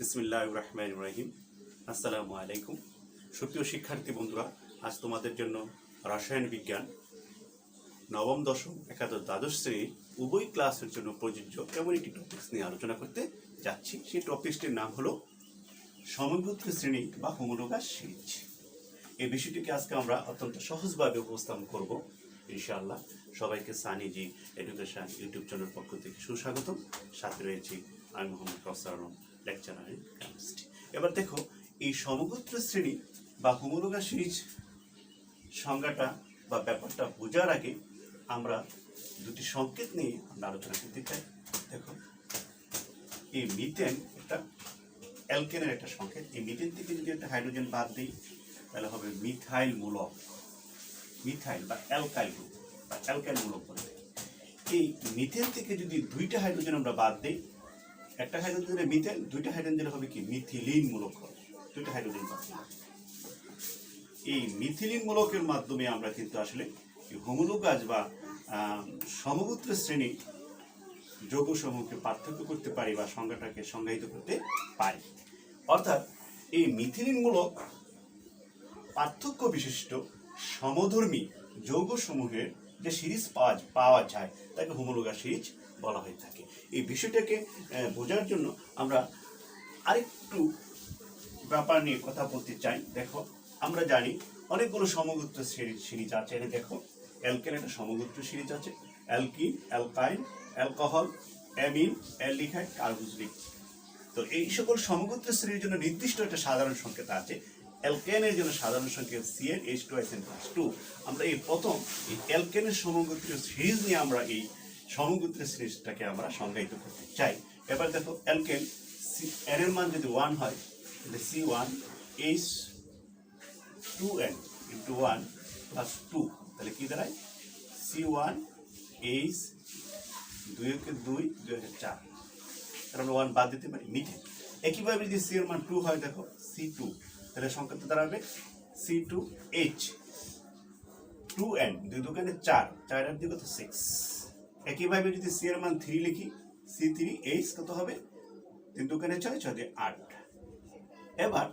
বিসমিল্লাহ রহমান রহিম আসসালামু আলাইকুম। সুপ্রিয় শিক্ষার্থী বন্ধুরা, আজ তোমাদের জন্য রসায়ন বিজ্ঞান নবম, দশম, একাদশ, দ্বাদশ শ্রেণির উভয় ক্লাসের জন্য প্রযোজ্য এমন একটি টপিক্স নিয়ে আলোচনা করতে যাচ্ছি। সেই টপিক্সটির নাম হলো সমগ্র শ্রেণি বা হোমোলোগাস সিরিজ এই বিষয়টিকে আজকে আমরা অত্যন্ত সহজভাবে উপস্থাপন করব। ইনশাআল্লাহ সবাইকে Sunny G education YouTube channel পক্ষ থেকে সুস্বাগতম। সাথে রয়েছি আমি Mohammad Alam. Lecturer in chemistry এবার দেখো, এই সমগোত্র শ্রেণি বা হোমোলোগা সিরিজ সংজ্ঞাটা বা ব্যাপারটা বোঝার আগে আমরা দুটি সংকেত নিয়ে আমরা আলোচনা করতে চাই। দেখো, এই মিথেন একটা অ্যালকেনের একটা সংকেত। এই মিথেন থেকে যদি একটা হাইড্রোজেন বাদ দিই, তাহলে হবে মিথাইল মূলক। মিথাইল বা অ্যালকাইল গ্রুপ বা অ্যালকাইল মূলক বলে। এই মিথেন থেকে যদি দুইটা হাইড্রোজেন আমরা বাদ দিই একটা হাইড্রোজেনের মিথেন দুইটা হাইড্রোজেন হবে কি? মিথিলিন মূলক হবে দুইটা হাইড্রোজেন দিলাম এই মিথিলিন মূলকের মাধ্যমে আমরা কিন্তু আসলে হোমোলোগাজ বা আহ, সমগোত্র শ্রেণি যৌগসমূহকে পার্থক্য করতে পারি বা সংজ্ঞাটাকে সংজ্ঞায়িত করতে পারি। অর্থাৎ এই মিথিলিনমূলক পার্থক্য বিশিষ্ট সমধর্মী যৌগসমূহের যে সিরিজ পাওয়া পাওয়া যায় তাকে হোমোলোগা সিরিজ বলা হয়ে থাকে। এই বিষয়টাকে বোঝার জন্য আমরা আরেকটু ব্যাপার নিয়ে কথা বলতে চাই। দেখো, আমরা জানি অনেকগুলো সমগোত্র সিরিজ আছে। এখানে দেখো অ্যালকেন একটা সমগোত্র সিরিজ আছে। Alkene alkyne alcohol amine aldehyde, carboxylic. তো এই সকল সমগোত্র শ্রেণির জন্য নির্দিষ্ট একটা সাধারণ সংকেত আছে। অ্যালকেনের জন্য সাধারণ সংকেত CN H two S N plus two আমরা এই প্রথম এই অ্যালকেনের সমগোত্র সিরিজ নিয়ে আমরা এই সমগোত্র সিরিজটাকে আমরা সংজ্ঞায়িত করতে চাই। এবার দেখো অ্যালকেন এন এর মান যদি ওয়ান হয়, তাহলে C one H two N into one plus two তাহলে কী দাঁড়ায়? সি ওয়ান এইচ দুই একে দুই দুই একে চার। তাহলে আমরা ওয়ান বাদ দিতে পারি মিথেন একইভাবে যদি সি এর মান টু হয়, দেখো সি টু তাহলে সংখ্যাটা দাঁড়াবে C two H two N দুই দোকানে চার চার আর দুই কত সিক্স একইভাবে যদি সি এর মান থ্রি লিখি সি থ্রি এইচ কত হবে? তিন দোকানে ছয় ছয় আট। এবার,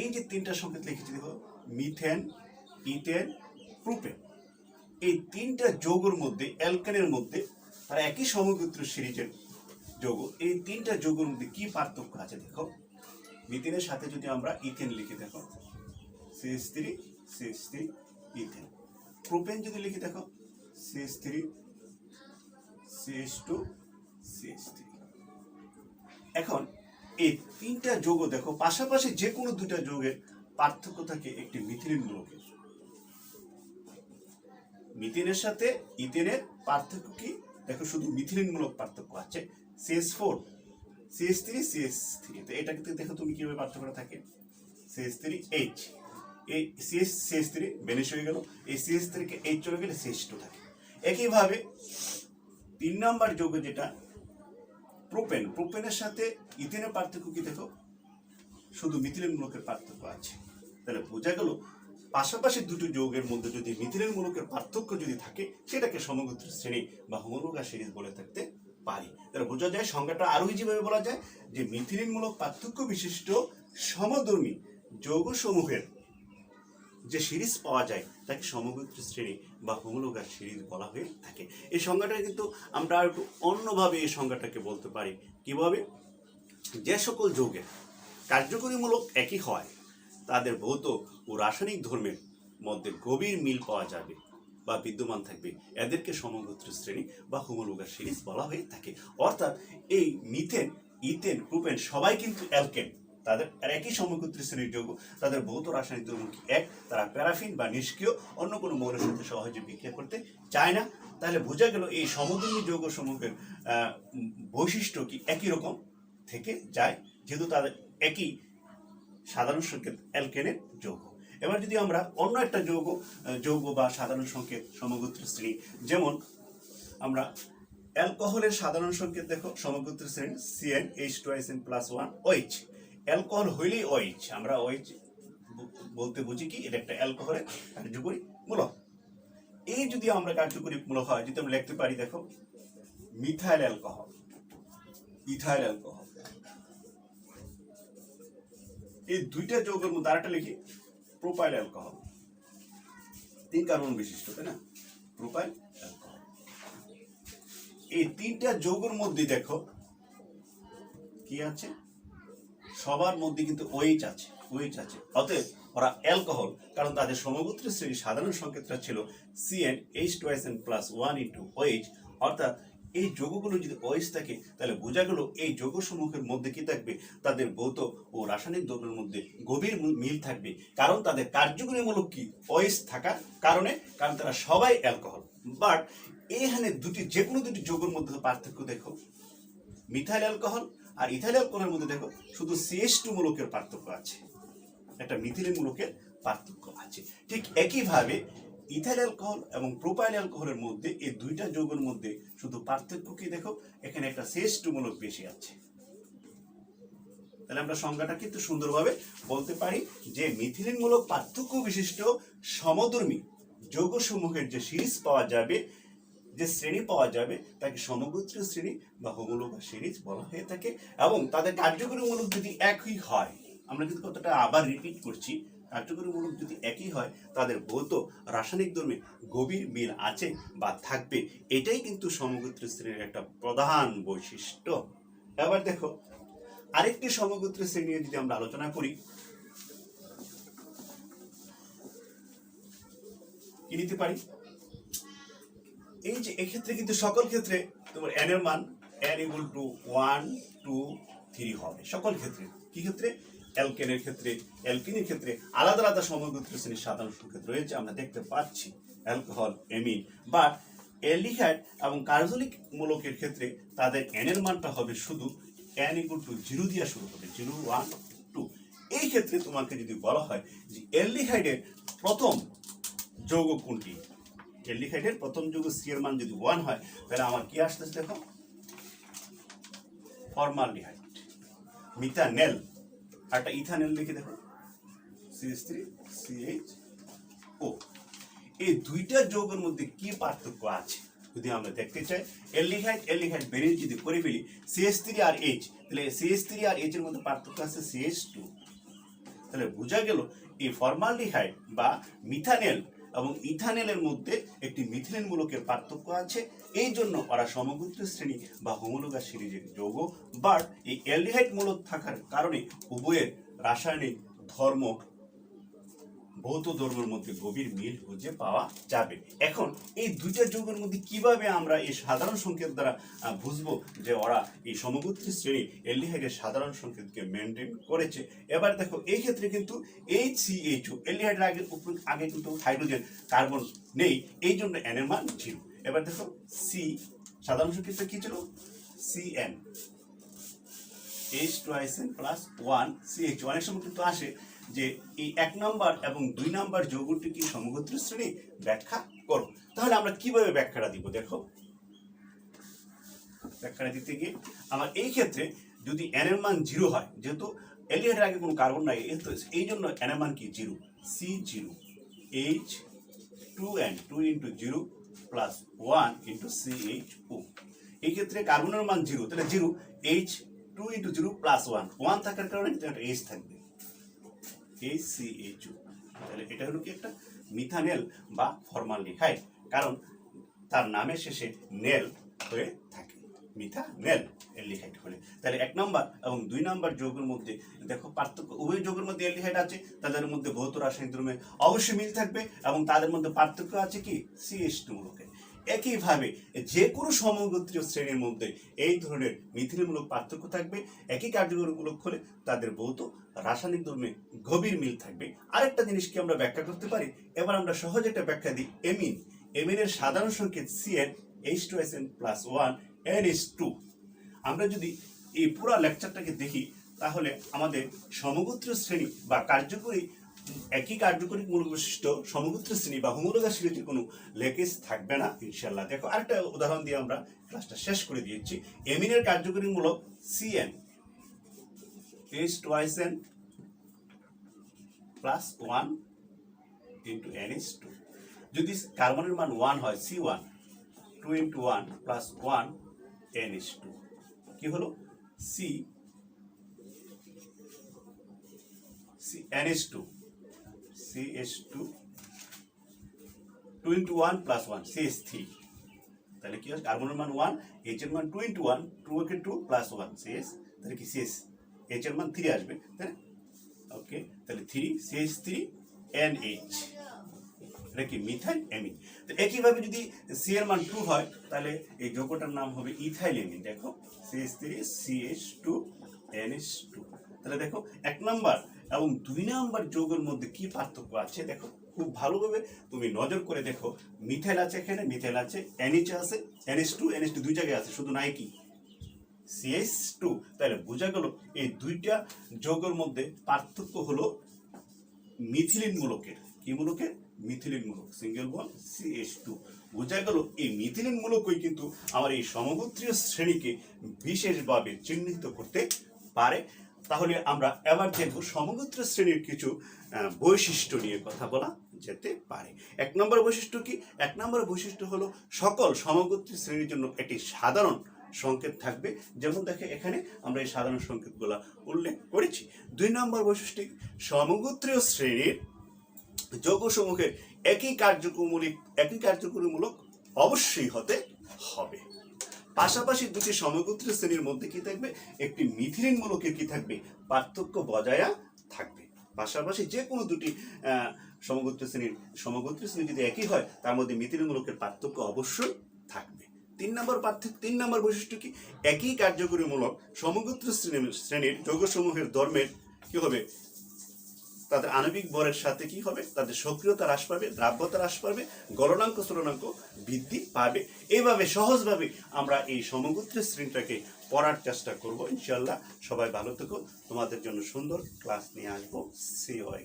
এই যে তিনটা সংকেত লিখেছি, দেখো মিথেন ইথেন প্রুপেন এই তিনটা যৌগের মধ্যে অ্যালকানের মধ্যে তারা একই সমগোত্র সিরিজের যৌগ, এই তিনটা যৌগের মধ্যে কি পার্থক্য আছে, দেখো? মিথেনের সাথে যদি আমরা ইথেন লিখি, দেখো CS three CS three ethane propane যদি লিখি, দেখো CS three CS two CS three এখন এই তিনটা যৌগ দেখো, পাশাপাশি যে কোনো দুটা যৌগের পার্থক্য থাকে একটি মিথিলিন মূলকের মিথেনের সাথে ইথেনের পার্থক্য কি? দেখো শুধু মিথিলিন মূলক পার্থক্য আছে CS four CS three CS three তো এটা কিন্তু দেখো তুমি কীভাবে পার্থক্যটা থাকে? সিএস থ্রি এইচ এই সিএস সিএস থ্রি বেনিশ হয়ে গেল, এই সিএস থ্রিকে এইচ চলে গেলে সিএস টু থাকে। একইভাবে তিন নাম্বার যৌগ যেটা, প্রোপেন, প্রোপেনের সাথে ইথেনের পার্থক্য কি দেখো? শুধু মিথিলিন মূলকের পার্থক্য আছে। তাহলে বোঝা গেল, পাশাপাশি দুটো যৌগের মধ্যে যদি মিথিলিন মূলকের পার্থক্য যদি থাকে, সেটাকে সমগোত্র শ্রেণি বা হোমোলোগা সিরিজ বলে থাকতে পারি। তাহলে বোঝা যায়, সংজ্ঞাটা আরও যেভাবে বলা যায় যে মিথিলিন মূলক পার্থক্য বিশিষ্ট সমধর্মী যৌগসমূহের যে সিরিজ পাওয়া যায়, তাকে সমগোত্র শ্রেণি বা হোমোলোগার সিরিজ বলা হয়ে থাকে। এই সংজ্ঞাটা কিন্তু আমরা একটু অন্যভাবে এই সংজ্ঞাটাকে বলতে পারি। কীভাবে? যে সকল যৌগের কার্যকরীমূলক একই হয়, তাদের ভৌত ও রাসায়নিক ধর্মের মধ্যে গভীর মিল পাওয়া যাবে বা বিদ্যমান থাকবে। এদেরকে সমগোত্র শ্রেণি বা হোমোলোগার সিরিজ বলা হয়ে থাকে। অর্থাৎ এই মিথেন, ইথেন, প্রুপেন সবাই কিন্তু অ্যালকেন। তাদের একই সমগোত্র শ্রেণির যৌগ, তাদের ভৌত রাসায়নিক কি এক, তারা প্যারাফিন বা নিষ্ক্রিয়, অন্য কোনো মৌলের সাথে সহজে বিক্রিয়া করতে চায় না। তাহলে বোঝা গেল এই সমধর্মী যৌগ সমূহের বৈশিষ্ট্য কি একই রকম থেকে যায়, যেহেতু তাদের একই সাধারণ সংকেত অ্যালকেনের যৌগ। এবার যদি আমরা অন্য একটা যৌগ যৌগ বা সাধারণ সংকেত সমগোত্র শ্রেণি, যেমন আমরা অ্যালকোহলের সাধারণ সংকেত দেখো সমগোত্র শ্রেণি CN H two N plus one OH alcohol হইলেই ওইচ আমরা ওইচ বলতে বুঝি কি, এটা একটা অ্যালকোহলের কার্যকরী মূলক। এই যদি আমরা কার্যকরী মূলক হয়, যদি আমরা লিখতে পারি, দেখো, মিথাইল অ্যালকোহল, ইথাইল অ্যালকোহল। এই দুইটা যৌগের মধ্যে আরেকটা লিখি, প্রোপাইল অ্যালকোহল। তিন কার্বন বিশিষ্ট, তাই না? Propyl alcohol. এই তিনটা যৌগের মধ্যে দেখো, কি আছে? সবার মধ্যে কিন্তু ওএইচ আছে ওএইচ আছে। অতএব ওরা অ্যালকোহল, কারণ তাদের সমগোত্র শ্রেণির সাধারণ সংকেতটা ছিল CN H two S N plus one into OH অর্থাৎ এই যৌগগুলো যদি ওএইচ থাকে, তাহলে বোঝা গেল এই যৌগসমূহের মধ্যে কি থাকবে? তাদের ভৌত ও রাসায়নিক দ্রব্যের মধ্যে গভীর মিল থাকবে। কারণ তাদের কার্যকরীমূলক কি? ওএইচ থাকার কারণে, কারণ তারা সবাই অ্যালকোহল। বাট এখানে দুটি যে কোনো দুটি যৌগের মধ্যে পার্থক্য দেখো। মিথাইল অ্যালকোহল আর ইথাইল অ্যালকোহলের মধ্যে দেখো, শুধু সিএস টু মূলকের পার্থক্য আছে। একটা মিথিলিন মূলকের পার্থক্য আছে। ঠিক একইভাবে ইথাইল অ্যালকোহল এবং প্রোপাইল অ্যালকোহলের মধ্যে এই দুইটা যৌগের মধ্যে শুধু পার্থক্য কি দেখো, এখানে একটা সিএস টু মূলক বেশি আছে। তাহলে আমরা সংজ্ঞাটা কিন্তু সুন্দরভাবে বলতে পারি যে মিথিলিনমূলক পার্থক্য বিশিষ্ট সমধর্মী যৌগসমূহের যে সিরিজ পাওয়া যাবে যে শ্রেণি পাওয়া যাবে, তাকে সমগোত্রীয় শ্রেণি বা হোমোলোগা সিরিজ বলা হয়ে থাকে এবং তাদের কার্যকরীমূলক যদি একই হয়, আমরা কিন্তু কতটা আবার রিপিট করছি কার্যকরীমূলক যদি একই হয়, তাদের ভৌত, রাসায়নিক ধর্মে গভীর মিল আছে বা থাকবে, এটাই কিন্তু সমগোত্র শ্রেণির একটা প্রধান বৈশিষ্ট্য। এবার দেখো, আরেকটি সমগোত্র শ্রেণি যদি আমরা আলোচনা করি, কি নিতে পারি? এই যে এক্ষেত্রে কিন্তু সকল ক্ষেত্রে তোমার এন এর মান N equal to one two three হবে। সকল ক্ষেত্রে। কি ক্ষেত্রে? অ্যালকেনের ক্ষেত্রে। অ্যালকিনের ক্ষেত্রে আলাদা আলাদা সমগোত্র শ্রেণির সাধারণ সংকেত রয়েছে, আমরা দেখতে পাচ্ছি। অ্যালকোহল এমিন বা অ্যালডিহাইড এবং কার্বলিক মূলকের ক্ষেত্রে তাদের এন এর মানটা হবে শুধু এন ইকুয়াল টু জিরো দিয়া শুরু হবে। জিরো ওয়ান টু এই ক্ষেত্রে তোমাকে যদি বলা হয় যে অ্যালডিহাইডের প্রথম যৌগ কোনটি? অ্যালডিহাইডের প্রথম যৌগ সি এর মান যদি ওয়ান হয়, তাহলে আমার কি আসতেছে দেখো? ফর্মালডিহাইড মিথানেল একটা ইথানেল লিখে দেখো। সিএস থ্রি সিএইচ ও এই দুইটা যৌগের মধ্যে কি পার্থক্য আছে? যদি আমরা দেখতে চাই এলডিহাইড এলডিহাইড বেরিয়ে যদি করে ফেলি সিএস থ্রি আর এইচ তাহলে সিএস থ্রি আর এইচ এর মধ্যে পার্থক্য আছে সিএস টু তাহলে বোঝা গেল, এই ফর্মালডিহাইড বা মিথানেল এবং ইথানেলের মধ্যে একটি মিথিলেন মূলকের পার্থক্য আছে। এই জন্য ওরা সমগোত্র শ্রেণি বা হোমোলোগা সিরিজের যৌগ বাট এই অ্যালডিহাইড মূলক থাকার কারণে উভয়ের রাসায়নিক ধর্ম ভৌত ধর্মের মধ্যে গভীর মিল খুঁজে পাওয়া যাবে। এখন এই দুইটা যৌগের মধ্যে কীভাবে আমরা এই সাধারণ সংকেত দ্বারা বুঝব যে ওরা এই সমগোত্রী শ্রেণি এলডিহাইডের সাধারণ সংকেতকে মেনটেন করেছে? এবার দেখো, এই ক্ষেত্রে কিন্তু এইচ সি এইচ ও এলডিহাইডের আগে আগে কিন্তু হাইড্রোজেন, কার্বন নেই, এই জন্য এন এর মান জিরো এবার দেখো সি সাধারণ সংকেতটা কি ছিল? C N H two N plus one C H অনেক সময় কিন্তু আসে যে এই এক নম্বর এবং দুই নম্বর যৌগটি কি সমগোত্র শ্রেণি? ব্যাখ্যা করো। তাহলে আমরা কীভাবে ব্যাখ্যাটা দিব দেখো। ব্যাখ্যাটা দিতে গিয়ে আমার এই ক্ষেত্রে যদি এন এর মান জিরো হয়, যেহেতু এলিয়েটের আগে কোনো কার্বন নাই এই জন্য এন এর মান কি? Zero C zero H two N two into zero plus one into C H O এই ক্ষেত্রে কার্বনের মান জিরো তাহলে zero H two into zero plus one one থাকার কারণে এইচ থাকবে। তাহলে এটা হলো কি একটা মিথানেল বা ফর্মালডিহাইড কারণ তার নামের শেষে নেল হয়ে থাকে। মিথা নেল এলডিহাইড হলে। তাহলে এক নম্বর এবং দুই নম্বর যৌগের মধ্যে, দেখো পার্থক্য, উভয় যৌগের মধ্যে এলডিহাইড আছে, তাদের মধ্যে ভৌত রাসায়নিক দ্রব্যে অবশ্যই মিল থাকবে এবং তাদের মধ্যে পার্থক্য আছে কি? সিএস টু মূলকে। একইভাবে যে কোনো সমগোত্রীয় শ্রেণির মধ্যে এই ধরনের মিথিলমূলক পার্থক্য থাকবে, একই কার্যকরীমূলক হলে তাদের ভৌত, রাসায়নিক ধর্মে গভীর মিল থাকবে। আরেকটা জিনিস কি আমরা ব্যাখ্যা করতে পারি, এবার আমরা সহজে একটা ব্যাখ্যা দিই, এমিন। এমিনের সাধারণ সংকেত CN H two S N plus one N H two আমরা যদি এই পুরো লেকচারটাকে দেখি, তাহলে আমাদের সমগোত্রীয় শ্রেণি বা কার্যকরী একই কার্যকরী মূল বৈশিষ্ট্য সমগোত্র শ্রেণি বা হোমোলোগা সিরিজের কোনো লেকেজ থাকবে না ইনশাল্লাহ দেখো, আরেকটা উদাহরণ দিয়ে আমরা ক্লাসটা শেষ করে দিয়েছি। এমিনের কার্যকরী মূলক CN H twice N plus one into N is two যদি কার্বনের মান ওয়ান হয় C one two into one plus one N is two কি হলো? C NS two CS two two into one plus one CS three তাহলে কি হয়? কার্বনের মান ওয়ান এইচ এর মান টু ইন্টু ওয়ান টু কে টু প্লাস ওয়ান সিএস তাহলে কি সিএস এইচ এর মান থ্রি আসবে, তাই ওকে তাহলে থ্রি সিএস থ্রি এন এটা কি? মিথাইল এমিন তো একইভাবে যদি সি এর মান টু হয়, তাহলে এই যৌগটার নাম হবে ইথাইল এমিন দেখো CS three CS two NS two তাহলে দেখো, এক নাম্বার এবং দুই নাম্বার যৌগের মধ্যে কি পার্থক্য আছে দেখো, খুব ভালোভাবে তুমি নজর করে দেখো মিথাইল আছে এখানে মিথাইল আছে এনএইচ আছে এনএস টু এনএস টু দুই জায়গায় আছে, শুধু নাই কি? সিএস টু তাহলে বোঝা গেল এই দুইটা যৌগের মধ্যে পার্থক্য হলো মিথিলিন মূলকের। কি মূলকের? মিথিলিন মূলক সিঙ্গেল বল সিএস টু বোঝা গেল এই মিথিলিন মূলকই কিন্তু আমার এই সমগোত্রীয় শ্রেণীকে বিশেষভাবে চিহ্নিত করতে পারে। তাহলে আমরা এবার দেখব সমগোত্র শ্রেণির কিছু বৈশিষ্ট্য নিয়ে কথা বলা যেতে পারে। এক নম্বর বৈশিষ্ট্য কি? এক নম্বর বৈশিষ্ট্য হলো সকল সমগোত্রী শ্রেণির জন্য একটি সাধারণ সংকেত থাকবে। যেমন দেখে এখানে আমরা এই সাধারণ সংকেতগুলো উল্লেখ করেছি। দুই নম্বর বৈশিষ্ট্য সমগোত্রীয় শ্রেণির যৌগসমূহের একই কার্যক্রমূলক একই কার্যকরীমূলক অবশ্যই হতে হবে। পাশাপাশি দুটি সমগোত্র শ্রেণির মধ্যে কি থাকবে? একটি মিথিলিন মূলকের কি থাকবে? পার্থক্য বজায়া থাকবে। পাশাপাশি যে কোনো দুটি সমগোত্র শ্রেণির, সমগোত্র শ্রেণি যদি একই হয়, তার মধ্যে মিথিলিন মূলকের পার্থক্য অবশ্যই থাকবে। তিন নম্বর পার্থক্য, তিন নম্বর বৈশিষ্ট্য কি? একই কার্যকরীমূলক সমগোত্র শ্রেণির শ্রেণির যৌগসমূহের ধর্মের কি হবে? তাদের আণবিক বরের সাথে কি হবে? তাদের সক্রিয়তা হ্রাস পাবে, দ্রাব্যতা হ্রাস পাবে, গলনাঙ্ক চলনাঙ্ক বৃদ্ধি পাবে। এইভাবে সহজভাবে আমরা এই সমগোত্রের শ্রেণীটাকে পড়ার চেষ্টা করব ইনশাল্লাহ সবাই ভালো থেকো। তোমাদের জন্য সুন্দর ক্লাস নিয়ে আসব। সি হয়ে